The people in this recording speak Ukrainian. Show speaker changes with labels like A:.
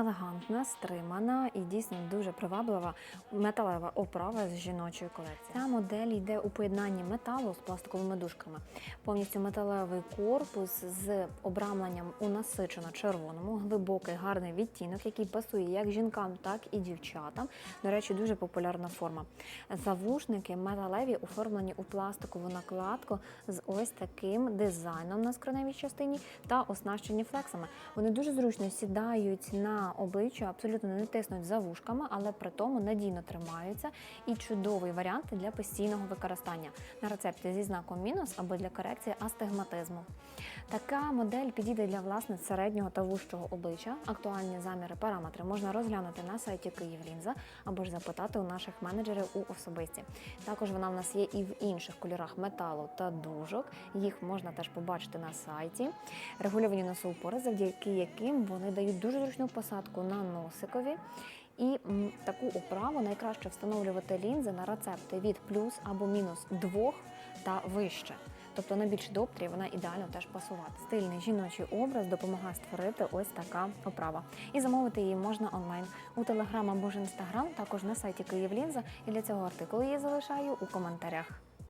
A: Елегантна, стримана і дійсно дуже приваблива металева оправа з жіночої колекції. Ця модель йде у поєднанні металу з пластиковими дужками. Повністю металевий корпус з обрамленням у насичено червоному, глибокий гарний відтінок, який пасує як жінкам, так і дівчатам. До речі, дуже популярна форма. Завушники металеві оформлені у пластикову накладку з ось таким дизайном на скроневій частині та оснащені флексами. Вони дуже зручно сідають на обличчя, абсолютно не тиснуть за вушками, але при тому надійно тримаються і чудовий варіант для постійного використання на рецепті зі знаком мінус або для корекції астигматизму. Така модель підійде для власниць середнього та вужчого обличчя. Актуальні заміри параметри можна розглянути на сайті Київлінза або ж запитати у наших менеджерів у особисті. Також вона в нас є і в інших кольорах металу та дужок. Їх можна теж побачити на сайті. Регульовані носоупори, завдяки яким вони дають дуже зручну посадку на носикові. І таку оправу найкраще встановлювати лінзи на рецепти від плюс або мінус двох та вище. Тобто на більш доптрі вона ідеально теж пасувати. Стильний жіночий образ допомагає створити ось така оправа. І замовити її можна онлайн у телеграм або ж інстаграм, також на сайті Київлінза. І для цього артикулу я залишаю у коментарях.